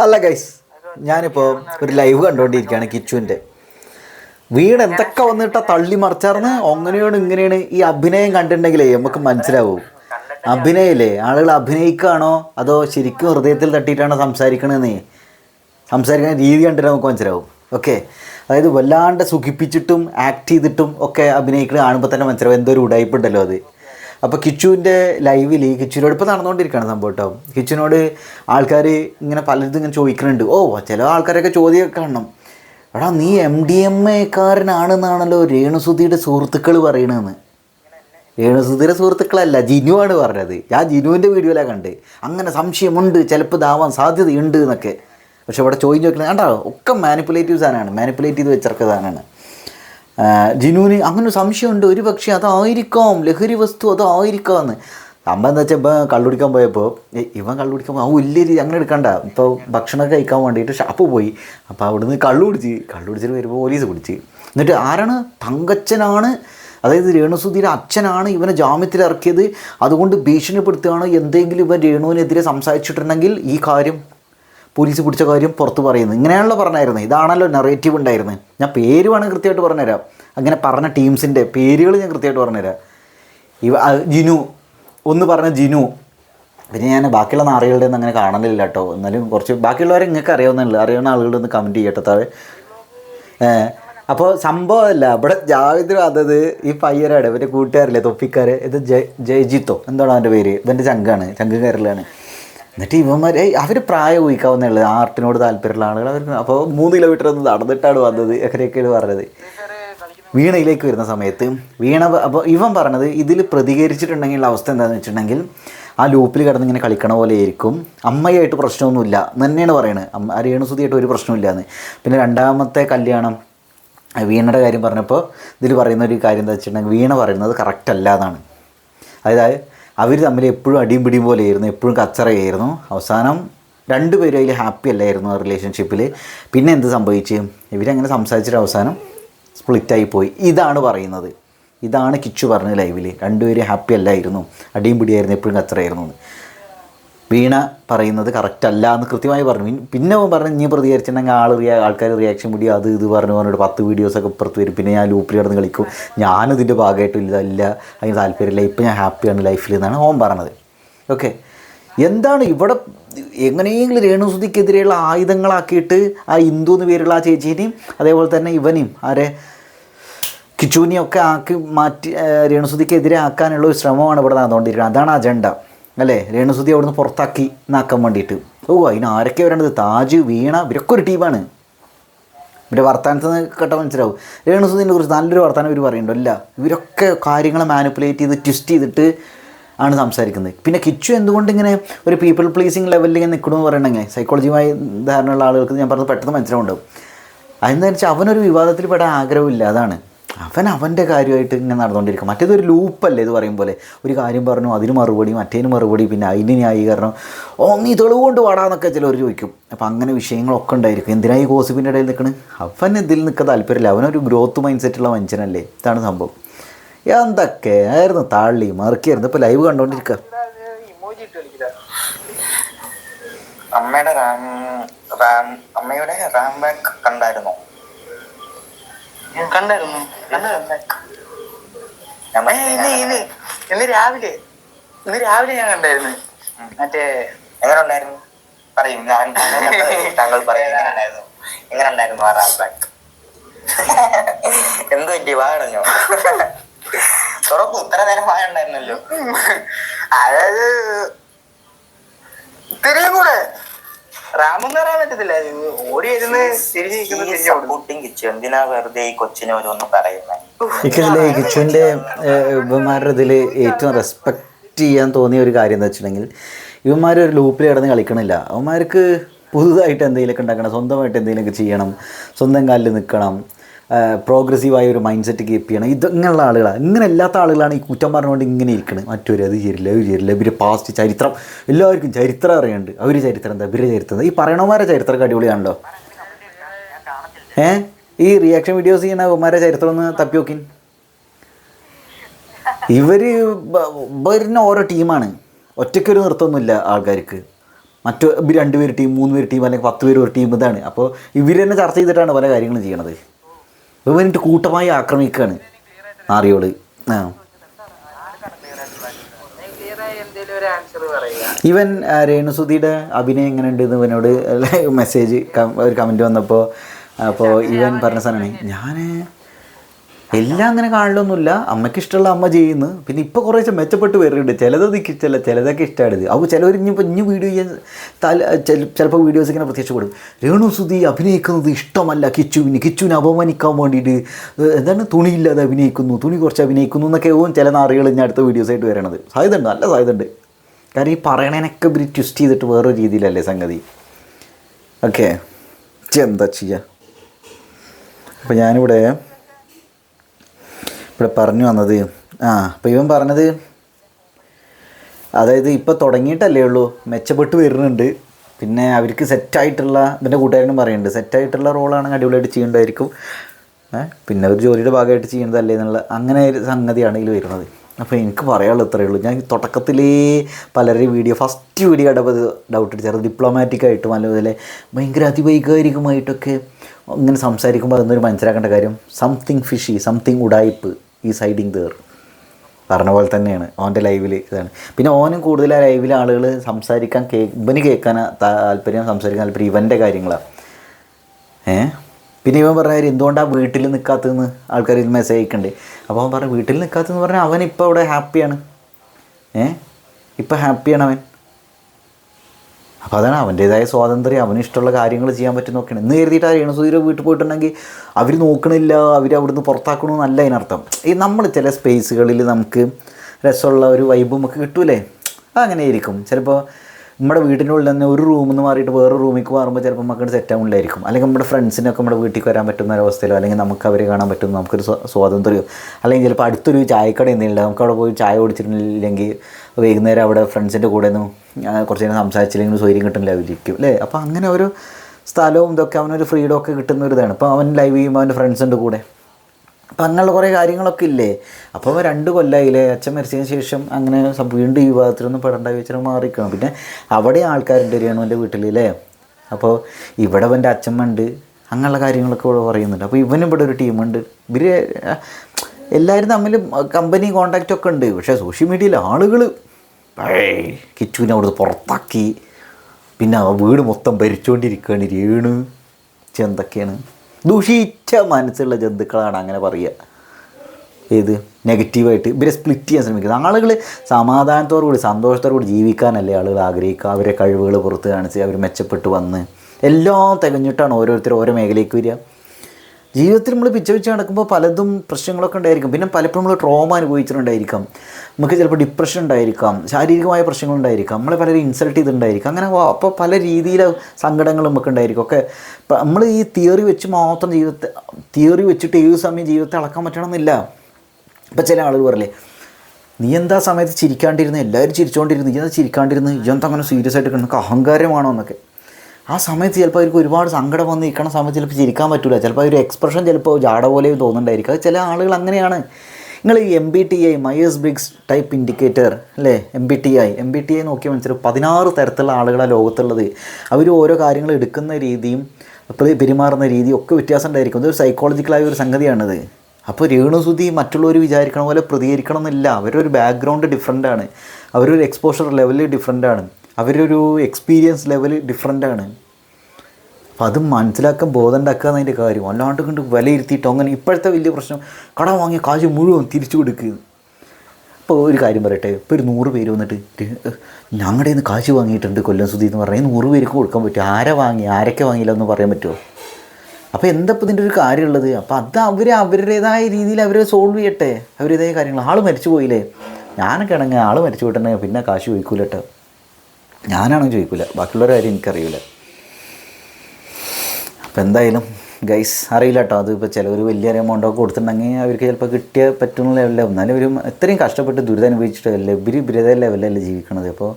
അല്ല ഗൈസ് ഞാനിപ്പോൾ ഒരു ലൈവ് കണ്ടുകൊണ്ടിരിക്കുകയാണ് കിച്ചുവിന്റെ വീട് എന്തൊക്കെ വന്നിട്ടാ തള്ളി മറിച്ചാർന്ന്? അങ്ങനെയാണ് ഇങ്ങനെയാണ് ഈ അഭിനയം കണ്ടിട്ടുണ്ടെങ്കിലേ നമുക്ക് മനസ്സിലാവും. അഭിനയില്ലേ? ആളുകൾ അഭിനയിക്കുകയാണോ? അതോ ശരിക്കും ഹൃദയത്തിൽ തട്ടിയിട്ടാണോ സംസാരിക്കണമെന്നേ സംസാരിക്കുന്ന രീതി കണ്ടിട്ട് നമുക്ക് മനസ്സിലാവും. ഓക്കെ അതായത് വല്ലാണ്ട് സുഖിപ്പിച്ചിട്ടും ആക്ട് ചെയ്തിട്ടും ഒക്കെ അഭിനയിക്കുന്നത് കാണുമ്പോൾ തന്നെ മനസ്സിലാവും. എന്തൊരു ഉടായ്പുണ്ടല്ലോ അത്. അപ്പോൾ കിച്ചുവിന്റെ ലൈവിൽ കിച്ചുവിനോട് ഇപ്പോൾ നടന്നുകൊണ്ടിരിക്കുകയാണ് സംഭവം കേട്ടോ കിച്ചുവിനോട് ആൾക്കാർ ഇങ്ങനെ പലരും ഇങ്ങനെ ചോദിക്കുന്നുണ്ട് ഓ ചില ആൾക്കാരൊക്കെ ചോദ്യം കാണണം. എടാ നീ എം ഡി എം എക്കാരനാണെന്നാണല്ലോ രേണുസുതിയുടെ സുഹൃത്തുക്കൾ പറയണതെന്ന് രേണുസുതിയുടെ സുഹൃത്തുക്കളല്ല ജിനുവാണ് പറഞ്ഞത്. ഞാൻ ജിനുവിന്റെ വീഡിയോയിലാണ് കണ്ട്. അങ്ങനെ സംശയമുണ്ട് ചിലപ്പോൾ ഇതാവാൻ സാധ്യതയുണ്ട് എന്നൊക്കെ. പക്ഷെ ഇവിടെ ചോദിച്ചു നോക്കുന്നത് കണ്ടോ? ഒക്കെ മാനിപ്പുലേറ്റീവ് സാധനമാണ്. മാനിപ്പുലേറ്റ് ചെയ്ത് വെച്ചിറക്കുന്ന സാധനമാണ്. ജിനുവിന് അങ്ങനെ സംശയമുണ്ട്. ഒരു പക്ഷേ അതായിരിക്കാം. ലഹരി വസ്തു അതായിരിക്കാം എന്ന് സംഭവം എന്താ വെച്ചാൽ ഇപ്പം കള്ളുടിക്കാൻ പോയപ്പോൾ ഇവൻ കള്ളുടിക്കാൻ ആ വലിയ രീതി അങ്ങനെ എടുക്കണ്ട. ഇപ്പോൾ ഭക്ഷണമൊക്കെ കഴിക്കാൻ വേണ്ടിയിട്ട് ഷാപ്പ് പോയി. അപ്പോൾ അവിടുന്ന് കള്ളു കുടിച്ച് കള്ളു കുടിച്ചിട്ട് വരുമ്പോൾ പോലീസ് പിടിച്ച്. എന്നിട്ട് ആരാണ്? തങ്കച്ചനാണ്. അതായത് രേണുസുധീരെ അച്ഛനാണ് ഇവനെ ജാമ്യത്തിൽ ഇറക്കിയത്. അതുകൊണ്ട് ഭീഷണിപ്പെടുത്തുകയാണ് എന്തെങ്കിലും ഇവൻ രേണുവിനെതിരെ സംസാരിച്ചിട്ടുണ്ടെങ്കിൽ ഈ കാര്യം പോലീസ് പിടിച്ച കാര്യം പുറത്ത് പറയുന്നത് ഇങ്ങനെയാണല്ലോ പറഞ്ഞായിരുന്നത് ഇതാണല്ലോ നെറേറ്റീവ് ഉണ്ടായിരുന്നത് ഞാൻ പേര് വേണം കൃത്യമായിട്ട് പറഞ്ഞുതരാം. അങ്ങനെ പറഞ്ഞ ടീംസിന്റെ പേരുകൾ ഞാൻ കൃത്യമായിട്ട് പറഞ്ഞുതരാം. ഇവ ജിനു. ഒന്ന് പറഞ്ഞ ജിനു. പിന്നെ ഞാൻ ബാക്കിയുള്ള നാറികളുടെ ഒന്നും അങ്ങനെ കാണലില്ല കേട്ടോ. എന്നാലും കുറച്ച് ബാക്കിയുള്ളവരെ നിങ്ങൾക്ക് അറിയാവുന്നില്ല അറിയുന്ന ആളുകളുടെ ഒന്ന് കമന്റ് ചെയ്യട്ടെ താഴെ. അപ്പോൾ സംഭവമല്ല ഇവിടെ ജാവിദ് അതത് ഈ പയ്യരാട് ഇവന്റെ കൂട്ടുകാരില്ലേ തൊപ്പിക്കാർ ഇത് ജയ് ജയ്ജിത്തോ. എന്താണ് അവന്റെ പേര്? ഇവന്റെ ചങ്കാണ്. ചങ്കുകാരിലാണ് എന്നിട്ട് ഇവന്മാർ അവർ പ്രായം ഊഹിക്കാവുന്നുള്ളത് ആർട്ടിനോട് താല്പര്യമുള്ള ആളുകൾ അവർക്ക് അപ്പോൾ മൂന്ന് കിലോമീറ്റർ ഒന്ന് നടന്നിട്ടാണ് വന്നത് അങ്ങനെയൊക്കെയാണ് പറഞ്ഞത്. വീണയിലേക്ക് വരുന്ന സമയത്ത് വീണ അപ്പോൾ ഇവൻ പറഞ്ഞത് ഇതിൽ പ്രതികരിച്ചിട്ടുണ്ടെങ്കിൽ അവസ്ഥ എന്താണെന്ന് വെച്ചിട്ടുണ്ടെങ്കിൽ ആ ലൂപ്പിൽ കിടന്ന് ഇങ്ങനെ കളിക്കണ പോലെ ആയിരിക്കും. അമ്മയായിട്ട് പ്രശ്നമൊന്നുമില്ല. എന്ന് തന്നെയാണ് പറയുന്നത് അമ്മ രേണുസുതിയായിട്ട് ഒരു പ്രശ്നമില്ല എന്ന് പിന്നെ രണ്ടാമത്തെ കല്യാണം വീണയുടെ കാര്യം പറഞ്ഞപ്പോൾ ഇതിൽ പറയുന്ന ഒരു കാര്യം എന്താ വെച്ചിട്ടുണ്ടെങ്കിൽ വീണ പറയുന്നത് കറക്റ്റ് അല്ല എന്നാണ്. അതായത് അവർ തമ്മിൽ എപ്പോഴും അടിയും പിടിയും പോലെയായിരുന്നു എപ്പോഴും കച്ചറയായിരുന്നു. അവസാനം രണ്ടുപേരും അതിൽ ഹാപ്പി അല്ലായിരുന്നു ആ റിലേഷൻഷിപ്പിൽ പിന്നെ എന്ത് സംഭവിച്ചു? ഇവരങ്ങനെ സംസാരിച്ചിട്ട് അവസാനം സ്പ്ലിറ്റായി പോയി. ഇതാണ് പറയുന്നത്. ഇതാണ് കിച്ചു പറഞ്ഞ ലൈവിൽ രണ്ടുപേരും ഹാപ്പി അല്ലായിരുന്നു. അടിയും പിടിയായിരുന്നു എപ്പോഴും കച്ചറയായിരുന്നു വീണ പറയുന്നത് കറക്റ്റ് അല്ല എന്ന് കൃത്യമായി പറഞ്ഞു. പിന്നെ പറഞ്ഞു നീ പ്രതികരിച്ചിട്ടുണ്ടെങ്കിൽ ആൾ റിയാ ആൾക്കാർ റിയാക്ഷൻ വീഡിയോ അത് ഇത് പറഞ്ഞു പറഞ്ഞിട്ട് പത്ത് വീഡിയോസൊക്കെ ഇപ്പുറത്ത് വരും. പിന്നെ ഞാൻ ലൂപ്പിൽ കിടന്ന് കളിക്കും. ഞാനിതിന്റെ ഭാഗമായിട്ടും ഇതല്ല അതിന് താല്പര്യമില്ല. ഇപ്പം ഞാൻ ഹാപ്പിയാണ് ലൈഫിൽ എന്നാണ് ഓൻ പറഞ്ഞത്. ഓക്കെ എന്താണ് ഇവിടെ എങ്ങനെയെങ്കിലും രേണുസുതിക്കെതിരെയുള്ള ആയുധങ്ങളാക്കിയിട്ട് ആ ഹിന്ദു എന്ന് പേരുള്ള ആ ചേച്ചീനെയും അതേപോലെ തന്നെ ഇവനെയും ആരെ കിച്ചുവിനെയും ആക്കി മാറ്റി രേണുസുതിക്കെതിരെ ആക്കാനുള്ള ഒരു ശ്രമമാണ് ഇവിടെ നടന്നുകൊണ്ടിരിക്കുന്നത്. അതാണ് അജണ്ട അല്ലേ? രേണുസുതി അവിടുന്ന് പുറത്താക്കി നാക്കാൻ വേണ്ടിയിട്ട്. ഓ അതിന് ആരൊക്കെ വരേണ്ടത്? താജ് വീണ ഇവരൊക്കെ ഒരു ടീമാണ് ഇവരുടെ വർത്തമാനത്തിൽ നിന്ന് കേട്ടാൽ മനസ്സിലാവും. രേണുസുദിനെ കുറിച്ച് നല്ലൊരു വർത്തമാനം ഇവർ പറയുന്നുണ്ടോ. അല്ല ഇവരൊക്കെ കാര്യങ്ങളെ മാനിപ്പുലേറ്റ് ചെയ്ത് ട്വിസ്റ്റ് ചെയ്തിട്ട് ആണ് സംസാരിക്കുന്നത്. പിന്നെ കിച്ചു എന്തുകൊണ്ട് ഇങ്ങനെ ഒരു പീപ്പിൾ പ്ലീസിങ് ലെവലിൽ ഇങ്ങനെ നിൽക്കണമെന്ന് പറയണമെങ്കിൽ സൈക്കോളജിയുമായി ധാരണയുള്ള ആളുകൾക്ക് ഞാൻ പറഞ്ഞത് പെട്ടെന്ന് മനസ്സിലാവുണ്ടാവും അതെന്താ വെച്ചാൽ അവനൊരു വിവാദത്തിൽ പെടാൻ ആഗ്രഹമില്ല അതാണ്. അവൻ അവന്റെ കാര്യമായിട്ട് ഇങ്ങനെ നടന്നുകൊണ്ടിരിക്കും. മറ്റേതൊരു ലൂപ്പല്ലേ ഇത് പറയും പോലെ. ഒരു കാര്യം പറഞ്ഞു അതിന് മറുപടി മറ്റേതിന് മറുപടി പിന്നെ അതിന് ന്യായീകരണം. ഓ നീ തെളിവുകൊണ്ട് വാടാന്നൊക്കെ ചിലവർ ചോദിക്കും. അപ്പം അങ്ങനെ വിഷയങ്ങളൊക്കെ ഉണ്ടായിരിക്കും. എന്തിനാ ഈ ഗോസിപ്പിന്റെ ഇടയിൽ നിൽക്കണ് അവൻ ഇതിൽ നിൽക്കാൻ താല്പര്യമില്ല. അവനൊരു ഗ്രോത്ത് മൈൻഡ് സെറ്റുള്ള മനുഷ്യനല്ലേ. ഇതാണ് സംഭവം. എന്തൊക്കെ? ആയിരുന്നു താള്ളി മറക്കിയായിരുന്നു ഇപ്പോൾ ലൈവ് കണ്ടുകൊണ്ടിരിക്കുക അമ്മയുടെ റാം റാം അമ്മയുടെ റാം ബാക്ക് കണ്ടായിരുന്നോ? കണ്ടായിരുന്നു കണ്ടായിരുന്നു ഇന്ന് ഇന്ന്. ഇന്ന് രാവിലെ. ഇന്ന് രാവിലെ ഞാൻ കണ്ടായിരുന്നു. മറ്റേ എങ്ങനെ ഉണ്ടായിരുന്നു പറയും. ഞാൻ താങ്കൾ പറയും. എങ്ങനെ ഉണ്ടായിരുന്നു ആ റാം ബാക്ക്? എന്ത് പറ്റി? വാ അടഞ്ഞോ ഇത്ര നേരം വായ ഉണ്ടായിരുന്നല്ലോ അതായത് ഇത്രയും കൂടെ. റാമെന്ന് പറയാൻ പറ്റത്തില്ല. ഓടി വരുന്ന തിരിഞ്ഞു നിൽക്കുന്ന എന്തിനാ വെറുതെ ഈ കൊച്ചിനെ ഓരോന്ന് പറയുന്നത് കിച്ചുവിന്റെ ഇവന്മാരുടെ ഇതിൽ ഏറ്റവും റെസ്പെക്ട് ചെയ്യാൻ തോന്നിയ ഒരു കാര്യം എന്താ വെച്ചിട്ടുണ്ടെങ്കിൽ ഇവന്മാർ ഒരു ലൂപ്പിൽ കിടന്ന് കളിക്കണില്ല. അവന്മാർക്ക് പുതുതായിട്ട് എന്തെങ്കിലുമൊക്കെ ഉണ്ടാക്കണം സ്വന്തമായിട്ട് എന്തെങ്കിലുമൊക്കെ ചെയ്യണം സ്വന്തം കാലിൽ നിൽക്കണം. പ്രോഗ്രസീവായ ഒരു മൈൻഡ് സെറ്റ് കീപ്പ് ചെയ്യണം ഇത് ഇങ്ങനെയുള്ള ആളുകളാണ് ഇങ്ങനെ ഇല്ലാത്ത ആളുകളാണ് ഈ കുറ്റം പറഞ്ഞുകൊണ്ട് ഇങ്ങനെ ഇരിക്കുന്നത് മറ്റൊരു അത് ശരിയില്ല അവർ ശരിയില്ല ഇവർ പാസ്റ്റ് ചരിത്രം. എല്ലാവർക്കും ചരിത്രം അറിയുന്നുണ്ട് അവർ ചരിത്രം എന്താ? ഇവരെ ചരിത്രം. എന്താ? ഈ പറയണമാരെ ചരിത്രമൊക്കെ അടിപൊളിയാണല്ലോ. ഏ? ഈ റിയാക്ഷൻ വീഡിയോസ് ചെയ്യണ ഉമാരെ ചരിത്രം ഒന്ന് തപ്പി നോക്കി ഇവർ ബ- വരുന്ന ഓരോ ടീമാണ് ഒറ്റയ്ക്കൊരു നൃത്തമൊന്നുമില്ല ആൾക്കാർക്ക്. മറ്റു രണ്ടുപേർ ടീം മൂന്ന് പേര് ടീം അല്ലെങ്കിൽ പത്ത് പേര് ഒരു ടീം ഇതാണ്. അപ്പോൾ ഇവർ തന്നെ ചർച്ച ചെയ്തിട്ടാണ് പല കാര്യങ്ങളും ചെയ്യണത്. ഇവർ എന്നിട്ട് കൂട്ടമായി ആക്രമിക്കുകയാണ് ആറിയോട് ആ. ഇവൻ രേണുസുതിയുടെ അഭിനയം എങ്ങനെ ഉണ്ട് എന്ന് ഇവനോട് മെസ്സേജ് ഒരു കമന്റ് വന്നപ്പോൾ അപ്പോൾ ഇവൻ പറഞ്ഞ സാധനമാണ് ഞാൻ എല്ലാം അങ്ങനെ കാണലൊന്നുമില്ല. അമ്മയ്ക്ക് ഇഷ്ടമുള്ള അമ്മ ചെയ്യുന്നു. പിന്നെ ഇപ്പോൾ കുറേശ്ശെ മെച്ചപ്പെട്ട് വരുന്നുണ്ട്. ചിലത് എനിക്ക് ഇഷ്ടമല്ല ചിലതൊക്കെ ഇഷ്ടമാണ് അപ്പോൾ ചിലവർ ഇനിയിപ്പോൾ ഇനി വീഡിയോ ചെയ്യാൻ തല ചിലപ്പോൾ വീഡിയോസ് ഇങ്ങനെ പ്രത്യക്ഷപ്പെടും. രേണുസുധി അഭിനയിക്കുന്നത് ഇഷ്ടമല്ല. കിച്ചുവിന് കിച്ചുവിനെ അപമാനിക്കാൻ വേണ്ടിയിട്ട് എന്താണ്? തുണിയില്ലാതെ അഭിനയിക്കുന്നു. തുണി കുറച്ച് അഭിനയിക്കുന്നു എന്നൊക്കെ ഓൻ ചില നാറികൾ ഇനി അടുത്ത വീഡിയോസായിട്ട് വരണത്. സാധ്യതയുണ്ട്. നല്ല സാധ്യതയുണ്ട്. കാരണം ഈ പറയണേനൊക്കെ ഇവർ ട്വിസ്റ്റ് ചെയ്തിട്ട് വേറൊരു രീതിയിലല്ലേ സംഗതി? ഓക്കെ എന്താ ചെയ്യുക അപ്പോൾ ഞാനിവിടെ ഇവിടെ പറഞ്ഞു വന്നത്. ആ അപ്പോൾ ഇവൻ പറഞ്ഞത് അതായത് ഇപ്പോൾ തുടങ്ങിയിട്ടല്ലേ ഉള്ളൂ മെച്ചപ്പെട്ട് വരുന്നുണ്ട്. പിന്നെ അവർക്ക് സെറ്റായിട്ടുള്ള ഇവന്റെ കൂട്ടുകാരനും പറയുന്നുണ്ട് സെറ്റായിട്ടുള്ള റോളാണെങ്കിൽ അടിപൊളിയായിട്ട് ചെയ്യേണ്ടതായിരിക്കും പിന്നെ ഒരു ജോലിയുടെ ഭാഗമായിട്ട് ചെയ്യുന്നതല്ലേ എന്നുള്ള അങ്ങനെ ഒരു സംഗതിയാണ് ഇതിൽ വരുന്നത്. അപ്പോൾ എനിക്ക് പറയാനുള്ളത് ഇത്രയേ ഉള്ളൂ. ഞാൻ തുടക്കത്തിലേ പലരുടെയും വീഡിയോ ഫസ്റ്റ് വീഡിയോ കണ്ടപ്പോൾ ഡൗട്ട് അടിച്ചത് ഡിപ്ലോമാറ്റിക് ആയിട്ടും അതുപോലെ ഭയങ്കര അതിവൈകാരികമായിട്ടൊക്കെ ഇങ്ങനെ സംസാരിക്കുമ്പോൾ അതൊന്നൊരു മനസ്സിലാക്കേണ്ട കാര്യം. സംതിങ് ഫിഷി സംതിങ് ഉടായിപ്പ് ഈ സൈഡിങ് തേർ. പറഞ്ഞ പോലെ തന്നെയാണ്. ഓന്റെ ലൈവിൽ ഇതാണ്. പിന്നെ ഓനും കൂടുതൽ ആ ലൈവിൽ ആളുകൾ സംസാരിക്കാൻ കേ ഇവന് കേൾക്കാൻ താല്പര്യം സംസാരിക്കാൻ താല്പര്യം ഇവന്റെ കാര്യങ്ങളാണ് ഏ? പിന്നെ ഇവൻ പറഞ്ഞ കാര്യം എന്തുകൊണ്ടാണ് വീട്ടിൽ നിൽക്കാത്തതെന്ന് ആൾക്കാർ ഇത് മെസ്സേജ് അയക്കണ്ടേ. അപ്പോൾ അവൻ പറഞ്ഞു വീട്ടിൽ നിൽക്കാത്തതെന്ന് പറഞ്ഞാൽ അവൻ ഇപ്പോൾ അവിടെ ഹാപ്പിയാണ് ഏ? ഇപ്പം ഹാപ്പിയാണ് അവൻ. അപ്പോൾ അതാണ് അവന്റേതായ സ്വാതന്ത്ര്യം അവന് ഇഷ്ടമുള്ള കാര്യങ്ങൾ ചെയ്യാൻ പറ്റും നോക്കണം എന്ന് കരുതിയിട്ട് ആ രേണുസുധീരെ വീട്ടിൽ പോയിട്ടുണ്ടെങ്കിൽ അവർ നോക്കണില്ല അവർ അവിടുന്ന് പുറത്താക്കണമെന്നല്ല അതിനർത്ഥം. ഈ നമ്മൾ ചില സ്പേസുകളിൽ നമുക്ക് രസമുള്ള ഒരു വൈബും ഒക്കെ കിട്ടൂലേ? അതങ്ങനെ ആയിരിക്കും. ചിലപ്പോൾ നമ്മുടെ വീടിന്റെ ഉള്ളിൽ തന്നെ ഒരു റൂമിൽ നിന്ന് മാറിയിട്ട് വേറെ റൂമിലേക്ക് മാറുമ്പോൾ ചിലപ്പോൾ നമുക്ക് സെറ്റ് ആവുന്നില്ലായിരിക്കും അല്ലെങ്കിൽ നമ്മുടെ ഫ്രണ്ട്സിനൊക്കെ നമ്മുടെ വീട്ടിൽ വരാൻ പറ്റുന്ന ഒരവസ്ഥയിലോ അല്ലെങ്കിൽ നമുക്ക് അവരെ കാണാൻ പറ്റുന്ന നമുക്കൊരു സ്വാതന്ത്ര്യം അല്ലെങ്കിൽ ചിലപ്പോൾ അടുത്തൊരു ചായക്കട എന്തെങ്കിലും നമുക്ക് അവിടെ പോയി ചായ കുടിച്ചിട്ടില്ലെങ്കിൽ വൈകുന്നേരം അവിടെ ഫ്രണ്ട്സിന്റെ കൂടെ ഒന്നും കുറച്ച് നേരം സംസാരിച്ചില്ലെങ്കിൽ സ്വൈര്യം കിട്ടുന്നില്ലായിരിക്കും അല്ലേ? അപ്പോൾ അങ്ങനെ ഒരു സ്ഥലവും ഇതൊക്കെ അവനൊരു ഫ്രീഡം ഒക്കെ കിട്ടുന്ന ഒരു ഇതാണ്. അപ്പോൾ അവൻ ലൈവ് ചെയ്യുമ്പോൾ അവന്റെ ഫ്രണ്ട്സിന്റെ കൂടെ. അപ്പം അങ്ങനെയുള്ള കുറേ കാര്യങ്ങളൊക്കെ ഇല്ലേ? അപ്പോൾ രണ്ട് കൊല്ലമായില്ലേ അച്ഛൻ മരിച്ചതിന് ശേഷം അങ്ങനെ വീണ്ടും ഈ വിഭാഗത്തിലൊന്നും പെടേണ്ട വിചാരം മാറിക്കണം പിന്നെ അവിടെ ആൾക്കാരുണ്ട് രേണുവിന്റെ വീട്ടിൽ അല്ലേ? അപ്പോൾ ഇവിടെ അവന്റെ അച്ഛമ്മ ഉണ്ട്. അങ്ങനെയുള്ള കാര്യങ്ങളൊക്കെ ഇവിടെ പറയുന്നുണ്ട്. അപ്പോൾ ഇവനും ഇവിടെ ഒരു ടീമുണ്ട് ഇവർ എല്ലാവരും തമ്മിൽ കമ്പനി കോണ്ടാക്റ്റ് ഒക്കെ ഉണ്ട്. പക്ഷേ സോഷ്യൽ മീഡിയയിൽ ആളുകൾ കിച്ചുവിനെ അവിടുന്ന് പുറത്താക്കി. പിന്നെ ആ വീട് മൊത്തം ഭരിച്ചുകൊണ്ടിരിക്കുകയാണ് രേണു. ചെന്തൊക്കെയാണ് ദൂഷിച്ച മനസ്സുള്ള ജന്തുക്കളാണ് അങ്ങനെ പറയുക. ഏത്? നെഗറ്റീവായിട്ട് ഇവരെ സ്പ്ലിറ്റ് ചെയ്യാൻ ശ്രമിക്കുന്നത്. ആളുകൾ സമാധാനത്തോടു കൂടി സന്തോഷത്തോടു കൂടി ജീവിക്കാനല്ലേ ആളുകൾ ആഗ്രഹിക്കുക. അവരെ കഴിവുകൾ പുറത്ത് കാണിച്ച് അവർ മെച്ചപ്പെട്ട് വന്ന്. എല്ലാം തികഞ്ഞിട്ടാണ് ഓരോരുത്തരും ഓരോ മേഖലയ്ക്ക് വരിക. ജീവിതത്തിൽ നമ്മൾ പിച്ച നടക്കുമ്പോൾ പലതും പ്രശ്നങ്ങളൊക്കെ ഉണ്ടായിരിക്കും. പിന്നെ പലപ്പോഴും നമ്മൾ ട്രോമ അനുഭവിച്ചിട്ടുണ്ടായിരിക്കാം. നമുക്ക് ചിലപ്പോൾ ഡിപ്രഷൻ ഉണ്ടായിരിക്കാം. ശാരീരികമായ പ്രശ്നങ്ങളുണ്ടായിരിക്കാം നമ്മളെ പലരും ഇൻസൾട്ട് ചെയ്തിട്ടുണ്ടായിരിക്കും. അങ്ങനെ അപ്പോൾ പല രീതിയിലെ സങ്കടങ്ങൾ നമുക്ക് ഉണ്ടായിരിക്കും. ഒക്കെ നമ്മൾ ഈ തിയറി വെച്ച് മാത്രം ജീവിതത്തെ തിയറി വെച്ചിട്ട് ഏത് സമയം ജീവിതത്തെ അളക്കാൻ പറ്റണമെന്നില്ല. ഇപ്പം ചില ആളുകൾ പറയില്ലേ നീ എന്താ സമയത്ത് ചിരിക്കാണ്ടിരുന്നു? എല്ലാവരും ചിരിച്ചുകൊണ്ടിരുന്നു നീ എന്താ ചിരിക്കാണ്ടിരുന്നു? ഇതെന്താ അങ്ങനെ സീരിയസ് ആയിട്ട് കിടന്നൊക്കെ അഹങ്കാരമാണോ? എന്നൊക്കെ. ആ സമയത്ത് ചിലപ്പോൾ അവർക്ക് ഒരുപാട് സങ്കടം വന്ന് നിൽക്കണ സമയത്ത് ചിലപ്പോൾ ചിരിക്കാൻ പറ്റില്ല ചിലപ്പോൾ ഒരു എക്സ്പ്രഷൻ ചിലപ്പോൾ ജാട പോലെ തോന്നുന്നുണ്ടായിരിക്കും. അത് ചില ആളുകൾ അങ്ങനെയാണ്. നിങ്ങൾ ഈ M B T I Myers Briggs type indicator അല്ലേ? M B T I M B T I നോക്കിയാൽ മനസ്സിലാവും പതിനാറ് തരത്തിലുള്ള ആളുകളാണ് ലോകത്തുള്ളത്. അവർ ഓരോ കാര്യങ്ങൾ എടുക്കുന്ന രീതിയും പെരു- പെരുമാറുന്ന രീതിയും ഒക്കെ വ്യത്യാസം ഉണ്ടായിരിക്കും. ഇതൊരു സൈക്കോളജിക്കലായ ഒരു സംഗതിയാണിത്. അപ്പോൾ രേണുസുതി മറ്റുള്ളവർ വിചാരിക്കണ പോലെ പ്രതികരിക്കണം എന്നില്ല അവരുടെ ഒരു ബാക്ക്ഗ്രൗണ്ട് ഡിഫറെന്റ് ആണ്. അവരൊരു എക്സ്പോഷർ ലെവൽ ഡിഫറെന്റ് ആണ്. അവരൊരു എക്സ്പീരിയൻസ് ലെവൽ ഡിഫറെന്റ് ആണ്. അപ്പം അത് മനസ്സിലാക്കാൻ ബോധം ഉണ്ടാക്കുക എന്നതിന്റെ കാര്യം. അല്ലാണ്ട് കണ്ട് വിലയിരുത്തിയിട്ടോ അങ്ങനെ ഇപ്പോഴത്തെ വലിയ പ്രശ്നം. കടം വാങ്ങിയ കാശ് മുഴുവൻ തിരിച്ചു കൊടുക്കുക ഇപ്പോൾ ഒരു കാര്യം പറയട്ടെ. ഇപ്പോൾ ഒരു നൂറ് പേര് വന്നിട്ട് ഞങ്ങളുടെ നിന്ന് കാശ് വാങ്ങിയിട്ടുണ്ട് കൊല്ലം സുധി എന്ന് പറഞ്ഞാൽ നൂറ് പേർക്ക് കൊടുക്കാൻ പറ്റും ആരെ വാങ്ങി? ആരൊക്കെ വാങ്ങിയില്ല എന്ന് പറയാൻ പറ്റുമോ? അപ്പോൾ എന്താ ഇപ്പോൾ ഇതിന്റെ ഒരു കാര്യമുള്ളത് അപ്പോൾ അത് അവർ അവരുടേതായ രീതിയിൽ അവർ സോൾവ് ചെയ്യട്ടെ. അവരുടേതായ കാര്യങ്ങൾ. ആൾ മരിച്ചു പോയില്ലേ? ഞാനൊക്കെ ആണെങ്കിൽ ആൾ മരിച്ചു പോയിട്ടുണ്ടെങ്കിൽ പിന്നെ കാശ് ചോദിക്കൂല കേട്ടോ ഞാനാണെങ്കിൽ ചോദിക്കില്ല ബാക്കിയുള്ളവരെ കാര്യം എനിക്കറിയില്ല അപ്പോൾ എന്തായാലും ഗൈസ് അറിയില്ല കേട്ടോ അതിപ്പോൾ ചിലവർ വലിയ എമൗണ്ടൊക്കെ കൊടുത്തിട്ടുണ്ടെങ്കിൽ അവർക്ക് ചിലപ്പോൾ കിട്ടിയ പറ്റുന്ന ലെവലിൽ എന്നാലും ഒരു ഇത്രയും കഷ്ടപ്പെട്ട് ദുരിതം അനുഭവിച്ചിട്ടല്ലേ ഇവർ ബിരുദ ലെവലല്ലേ ജീവിക്കണത്. അപ്പോൾ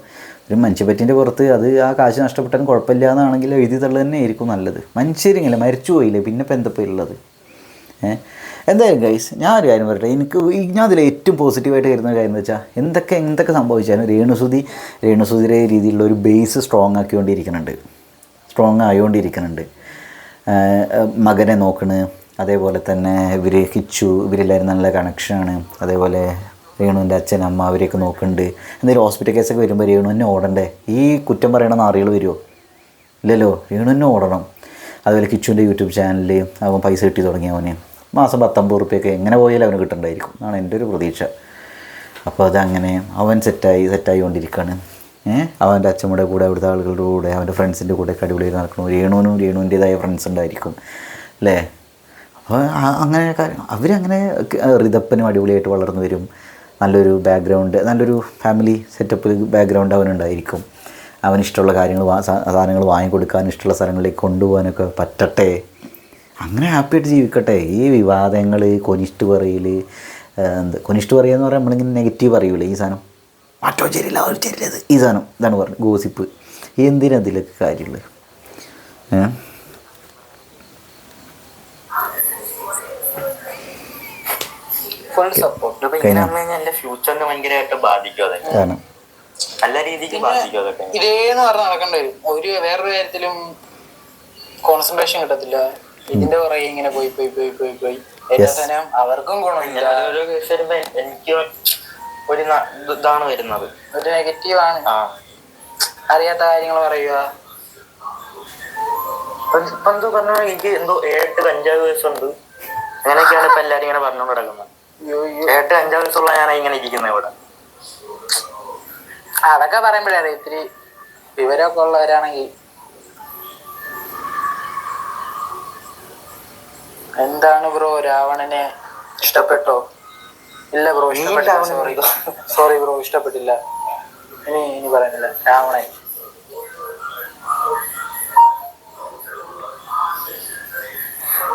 ഒരു മനുഷ്യപ്പറ്റിന്റെ പുറത്ത് അത് ആ കാശ് നഷ്ടപ്പെട്ടാലും കുഴപ്പമില്ല എന്നാണെങ്കിൽ എഴുതി തള്ളു തന്നെ ആയിരിക്കും നല്ലത്. മനുഷ്യരിങ്ങനെ മരിച്ചു പോയില്ലേ പിന്നെ ഇപ്പം എന്തപ്പോൾ ഉള്ളത്? ഏഹ് എന്തായാലും ഗൈസ് ഞാൻ ഒരു കാര്യം പറയട്ടെ. എനിക്ക് ഞാൻ അതിൽ ഏറ്റവും പോസിറ്റീവായിട്ട് കരുതുന്ന കാര്യം എന്ന് വെച്ചാൽ എന്തൊക്കെ എന്തൊക്കെ സംഭവിച്ചാലും രേണുസുതി രേണുസുതിയുടെ രീതിയിലുള്ള ഒരു ബേസ് സ്ട്രോങ് ആക്കിക്കൊണ്ടിരിക്കുന്നുണ്ട്. സ്ട്രോങ് ആയിക്കൊണ്ടിരിക്കുന്നുണ്ട് മകനെ നോക്കണ്. അതേപോലെ തന്നെ ഇവർ കിച്ചു ഇവരെല്ലാവരും നല്ല കണക്ഷനാണ് അതേപോലെ രേണുവിന്റെ അച്ഛൻ അമ്മ അവരെയൊക്കെ നോക്കുന്നുണ്ട് എന്തെങ്കിലും ഹോസ്പിറ്റൽ കേസൊക്കെ വരുമ്പോൾ രേണു തന്നെ ഓടണ്ടേ? ഈ കുറ്റം പറയണ നാറികൾ വരുമോ ഇല്ലല്ലോ രേണു തന്നെ ഓടണം. അതുപോലെ കിച്ചുവിന്റെ യൂട്യൂബ് ചാനലിൽ അവൻ പൈസ കിട്ടി തുടങ്ങി അവന്. മാസം പത്തൊമ്പത് റുപ്യൊക്കെ എങ്ങനെ പോയാലും അവന് കിട്ടണ്ടായിരിക്കും. എന്നാണ് എന്റെ ഒരു പ്രതീക്ഷ. അപ്പോൾ അതങ്ങനെ അവൻ സെറ്റായി സെറ്റായി കൊണ്ടിരിക്കുകയാണ് അവന്റെ അച്ഛമ്മയുടെ കൂടെ അവിടുത്തെ ആളുകളുടെ കൂടെ അവന്റെ ഫ്രണ്ട്സിന്റെ കൂടെ ഒക്കെ അടിപൊളി നടക്കണം രേണുവിനും രേണുവിന്റെതായ ഫ്രണ്ട്സ് ഉണ്ടായിരിക്കും. അല്ലേ? അപ്പോൾ അങ്ങനെ കാര്യം അവരങ്ങനെ റിതപ്പനും അടിപൊളിയായിട്ട് വളർന്നു വരും. നല്ലൊരു ബാക്ക്ഗ്രൗണ്ട് നല്ലൊരു ഫാമിലി സെറ്റപ്പ് ബാക്ക്ഗ്രൗണ്ട് അവനുണ്ടായിരിക്കും. അവനിഷ്ടമുള്ള കാര്യങ്ങൾ സാധനങ്ങൾ വാങ്ങിക്കൊടുക്കാൻ ഇഷ്ടമുള്ള സ്ഥലങ്ങളിലേക്ക് കൊണ്ടുപോകാനൊക്കെ പറ്റട്ടെ. അങ്ങനെ ഹാപ്പിയായിട്ട് ജീവിക്കട്ടെ. ഈ വിവാദങ്ങൾ കൊനിഷ്ട് പറയൽ എന്ത് കൊനിഷ്ട് പറയുക എന്ന് പറയുമ്പോൾ നമ്മളിങ്ങനെ നെഗറ്റീവ് പറയൂലേ ഈ സാധനം? മറ്റോ ശരിയില്ല അവർ ചെരില്ലത് ഈ സാധനം ഇതാണ് പറഞ്ഞത് ഗോസിപ്പ് എന്തിനാ ഇതിലൊക്കെ കാര്യമുള്ളത്? ഫ്യൂച്ചറിനെ ഭയങ്കരമായിട്ട് ബാധിക്കും അതൊക്കെ. നല്ല രീതിക്ക് ബാധിക്കും അതൊക്കെ. ഇതേന്ന് പറഞ്ഞ് നടക്കേണ്ടി വരും. ഒരു വേറൊരു കാര്യത്തിലും കോൺസെൻട്രേഷൻ കിട്ടത്തില്ല. ഇതിന്റെ പുറകെ ഇങ്ങനെ പോയി പോയി പോയി പോയി പോയി. എല്ലാ സാധനം അവർക്കും ഗുണമില്ല. ഓരോ കേസ് വരുമ്പോ എനിക്ക് ഒരു ഇതാണ് വരുന്നത്. ഒരു നെഗറ്റീവ് ആണ്. അറിയാത്ത കാര്യങ്ങൾ പറയുക. ഇപ്പൊ ഇപ്പൊ എന്തോ പറഞ്ഞ എനിക്ക് എന്തോ ഏട്ട് കഞ്ചാവ് കേസുണ്ട് അങ്ങനെയൊക്കെയാണ് ഇപ്പൊ എല്ലാരും ഇങ്ങനെ പറഞ്ഞുകൊണ്ട് കിടക്കുന്നത്. ഏട്ട് കഞ്ചാവ് കേസുള്ള ഞാൻ ഇങ്ങനെ ഇരിക്കുന്നത് ഇവിടെ. അതൊക്കെ പറയുമ്പോഴേ അറിയാം ഇത്തിരി വിവരമൊക്കെ ഉള്ളവരാണെങ്കിൽ എന്താണ് ബ്രോ രാവണനെ ഇഷ്ടപ്പെട്ടോ? ഇല്ല ബ്രോ സോറി സോറി ബ്രോ ഇഷ്ടപ്പെട്ടില്ല. ഇനി ഇനി പറയുന്നില്ല രാവണൻ.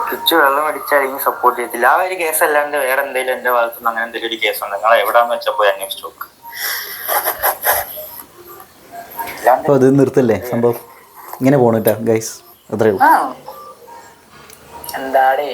കിച്ചു വെള്ളം അടിച്ചാൽ ഇനി സപ്പോർട്ട് ചെയ്യത്തില്ല. ആ ഒരു കേസ് അല്ലാണ്ട് വേറെ എന്തെങ്കിലും എന്റെ ഭാഗത്ത് നിന്ന് അങ്ങനെ എന്തെങ്കിലും ഒരു കേസ് ഉണ്ട് നിങ്ങൾ എവിടാന്ന് വെച്ചാൽ പോയി അന്വേഷിച്ചു നോക്ക്. അപ്പോൾ അത് നിർത്തല്ലേ സംഭവം? ഇങ്ങനെ പോണിട്ടാ കേട്ടോ ഗൈസ് അത്രേ ഉള്ളൂ. ആ എന്താടേ